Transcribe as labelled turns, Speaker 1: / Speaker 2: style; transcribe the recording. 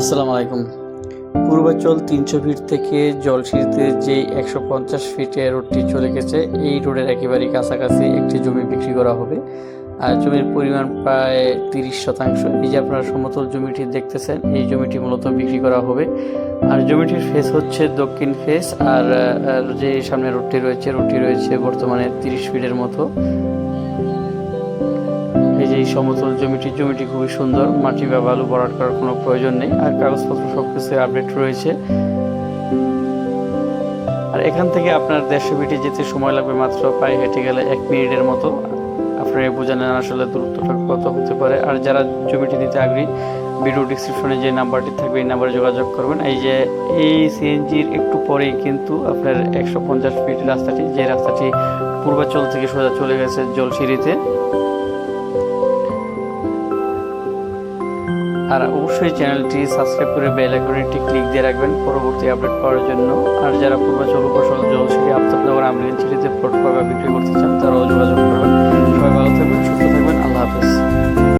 Speaker 1: আসসালামু আলাইকুম। পূর্বাচল তিনশো ফিট থেকে জলসিঁড়িতে যে একশো পঞ্চাশ ফিটে রোডটি চলে গেছে, এই রোডের একেবারেই কাছাকাছি একটি জমি বিক্রি করা হবে। আর জমির পরিমাণ প্রায় তিরিশ শতাংশ। এই যে আপনারা সমতল জমিটি দেখতেছেন, এই জমিটি মূলত বিক্রি করা হবে। আর জমিটির ফেস হচ্ছে দক্ষিণ ফেস আর আর যে সামনে রোডটি রয়েছে রোডটি রয়েছে বর্তমানে তিরিশ ফিটের মতো। এই যে এই সমতল জমিটি জমিটি খুবই সুন্দর। মাটি বা বালু ভরাট করার কোনো প্রয়োজন নেই। আর কাগজপত্র সব কিছু আপডেট রয়েছে। আর এখান থেকে আপনার দেড়শো ফিটে যেতে সময় লাগবে মাত্র পায়ে হেঁটে গেলে এক মিনিটের মতো। আপনারা বোঝা নেন আসলে দূরত্বটা কত হতে পারে। আর যারা জমিটি নিতে আগ্রহী ভিডিও ডিসক্রিপশনে যে নাম্বারটি থাকবে, এই নাম্বারে যোগাযোগ করবেন। এই যে এই সিএনজির একটু পরেই কিন্তু আপনার একশো পঞ্চাশ ফিট রাস্তাটি, যে রাস্তাটি পূর্বাচল থেকে সোজা চলে গেছে জলসিঁড়িতে। আর অবশ্যই চ্যানেলটি সাবস্ক্রাইব করে বেল আইকনটি ক্লিক দিয়ে রাখবেন পরবর্তী আপডেট পাওয়ার জন্য। আর যারা পূর্বাচল উপসল জলসিটি আফতাবনগর আমরিন সিটিতে প্লট বা বিক্রি করতে চান, তারাও যোগাযোগ